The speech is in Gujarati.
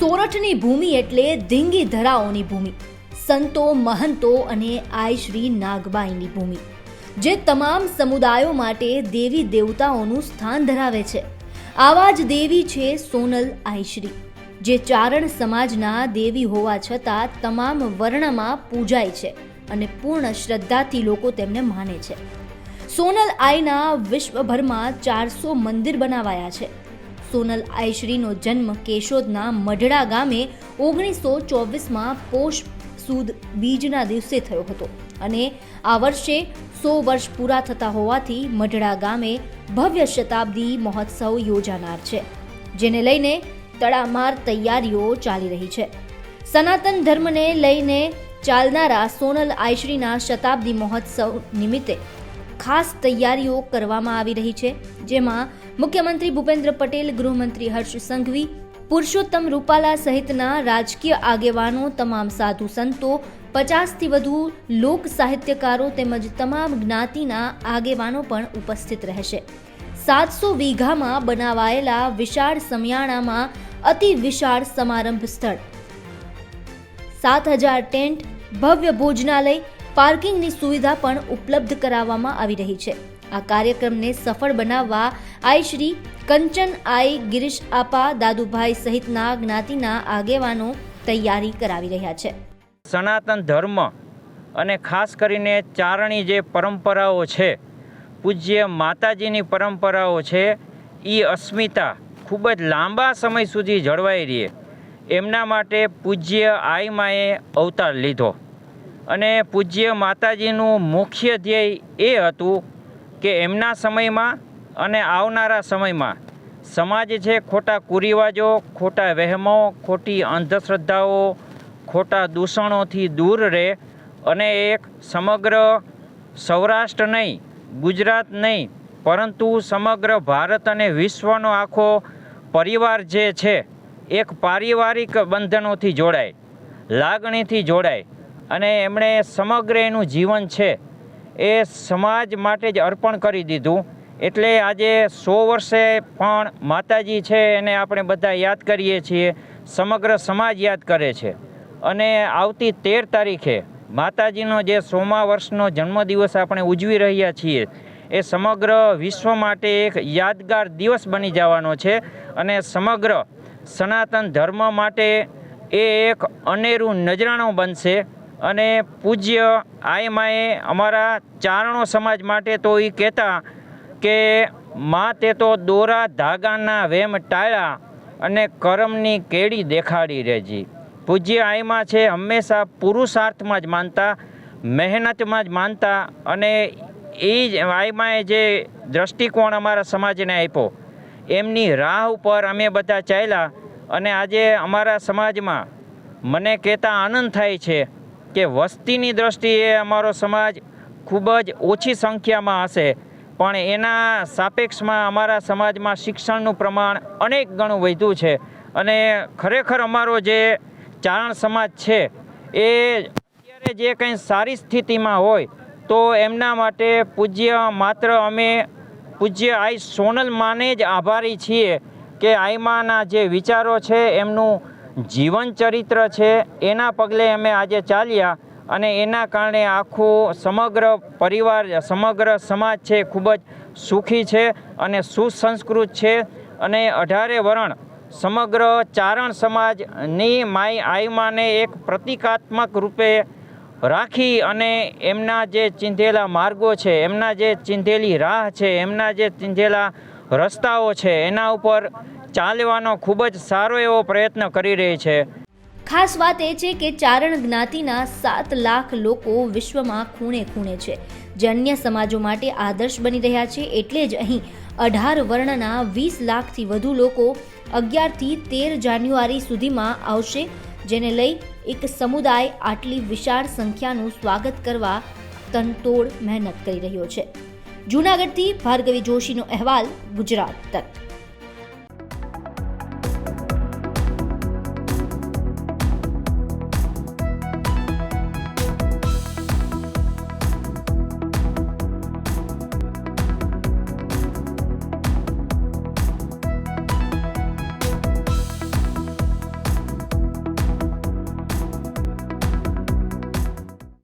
સોરઠની ભૂમિ એટલે ધીંગી ધરાઓની ભૂમિ, સંતો, મહંતો અને આય શ્રી નાગબાઈની ભૂમિ, જે તમામ સમુદાયો માટે દેવી દેવતાઓનું સ્થાન ધરાવે છે. આવા જ દેવી છે સોનલ આયશ્રી જે ચારણ સમાજના દેવી હોવા છતાં તમામ વર્ણમાં પૂજાય છે અને પૂર્ણ શ્રદ્ધાથી લોકો તેમને માને છે. સોનલ આઈના વિશ્વભરમાં ચારસો મંદિર બનાવાયા છે. સોનલ આયશ્રીનો જન્મ કેશોદના મઢડા ગામે ઓગણીસો ચોવીસમાં પોષ સુદ બીજના દિવસે થયો હતો. અને આ વર્ષે સો વર્ષ પૂરા થતા હોવાથી મઢડા ગામે ભવ્ય શતાબ્દી મહોત્સવ યોજાનાર છે, જેને લઈને તડામાર તૈયારીઓ ચાલી રહી છે. સનાતન ધર્મને લઈને ચાલનારા સોનલ આયશ્રીના શતાબ્દી મહોત્સવ નિમિત્તે ખાસ તૈયારીઓ કરવામાં આવી રહી છે, જેમાં મુખ્યમંત્રી ભૂપેન્દ્ર પટેલ, ગૃહમંત્રી હર્ષ સંઘવી, પુરુષોત્તમ રૂપાલા સહિતના રાજકીય આગેવાનો, તમામ સાધુ સંતો, પચાસથી વધુ લોક સાહિત્યકારો તેમજ તમામ જ્ઞાતિના આગેવાનો પણ ઉપસ્થિત રહેશે. સાતસો વીઘામાં બનાવાયેલા વિશાળ સમિયાણામાં અતિ વિશાળ સમારંભ સ્થળ. સાત હજાર ટેન્ટ, ભવ્ય ભોજનાલય પાર્કિંગની સુવિધા પણ ઉપલબ્ધ કરાવવામાં આવી રહી છે. આ કાર્યક્રમને સફળ બનાવવા આઈ શ્રી કંચન આઈ ગિરીશ આપા, દાદુભાઈ સહિતના જ્ઞાતિના આગેવાનો તૈયારી કરાવી રહ્યા છે. સનાતન ધર્મ અને ખાસ કરીને ચારણી જે પરંપરાઓ છે, પૂજ્ય માતાજીની પરંપરાઓ છે એ અસ્મિતા ખૂબ જ લાંબા સમય સુધી જળવાઈ રહે. એમના માટે પૂજ્ય આઈમાએ અવતાર લીધો. અને પૂજ્ય માતાજીનું મુખ્ય ધ્યેય એ હતું કે એમના સમયમાં અને આવનારા સમયમાં સમાજ છે ખોટા કુરિવાજો, ખોટા વહેમો, ખોટી અંધશ્રદ્ધાઓ, ખોટા દૂષણોથી દૂર રહે અને એક સમગ્ર સૌરાષ્ટ્ર નહીં, ગુજરાત નહીં, પરંતુ સમગ્ર ભારત અને વિશ્વનો આખો પરિવાર જે છે, એક પારિવારિક બંધનોથી જોડાય, લાગણીથી જોડાય અને એમણે સમગ્ર એનું જીવન છે એ સમાજ માટે જ અર્પણ કરી દીધું. એટલે આજે સો વર્ષે પણ માતાજી છે એને આપણે બધા યાદ કરીએ છીએ, સમગ્ર સમાજ યાદ કરે છે. અને આવતી તેર તારીખે માતાજીનો જે સોમા વર્ષનો જન્મદિવસ આપણે ઉજવી રહ્યા છીએ, એ સમગ્ર વિશ્વ માટે એક યાદગાર દિવસ બની જવાનો છે અને સમગ્ર સનાતન ધર્મ માટે એ એક અનેરું નજરાણું બનશે. અને પૂજ્ય આયમાએ અમારા ચારણો સમાજ માટે તો એ કહેતા કે મા તે તો દોરા ધાગાના વેમ ટાળ્યા અને કરમની કેડી દેખાડી રહેજી. પૂજ્ય આયમાં છે હંમેશા પુરુષાર્થમાં જ માનતા, મહેનતમાં જ માનતા અને એ જ આયમાએ જે દ્રષ્ટિકોણ અમારા સમાજને આપ્યો એમની રાહ ઉપર અમે બધા ચાલ્યા અને આજે અમારા સમાજમાં મને કહેતા આનંદ થાય છે કે વસ્તીની દ્રષ્ટિએ અમારો સમાજ ખૂબ જ ઓછી સંખ્યામાં હશે. પણ એના સાપેક્ષમાં અમારા સમાજમાં શિક્ષણનું પ્રમાણ અનેક ગણું વધ્યું છે. અને ખરેખર અમારો જે ચારણ સમાજ છે, એ અત્યારે જે કંઈ સારી સ્થિતિમાં હોય, તો એમના માટે પૂજ્ય માત્ર અમે પૂજ્ય આઈ સોનલ માને જ આભારી છીએ કે આઈમાના જે વિચારો છે, એમનું જીવન ચરિત્ર છે, એના પગલે અમે આજે ચાલ્યા અને એના કારણે આખું સમગ્ર પરિવાર, સમગ્ર સમાજ છે, ખૂબ જ સુખી છે અને સુસંસ્કૃત છે અને અઢારે વરણ સમગ્ર ચારણ સમાજની માય આઈમાને એક પ્રતિકાત્મક રૂપે રાખી અને એમના જે ચીંધેલા માર્ગો છે, એમના જે ચીંધેલી રાહ છે, એમના જે ચીંધેલા રસ્તાઓ છે, એના ઉપર ચાલવાનો ખૂબ જ સારો એવો પ્રયત્ન કરી રહી છે. ખાસ વાત એ છે કે ચારણ જ્ઞાતિના સાત લાખ લોકો વિશ્વમાં ખૂણે ખૂણે છે. જે અન્ય સમાજો માટે આદર્શ બની રહ્યા છે એટલે જ અહીં અઢાર વર્ણના વીસ લાખથી વધુ લોકો અગિયારથી તેર જાન્યુઆરી સુધીમાં આવશે, જેને લઈ એક સમુદાય આટલી વિશાળ સંખ્યાનું સ્વાગત કરવા તનતોડ મહેનત કરી રહ્યો છે. જૂનાગઢથી ભાર્ગવી જોશીનો અહેવાલ, ગુજરાત. તક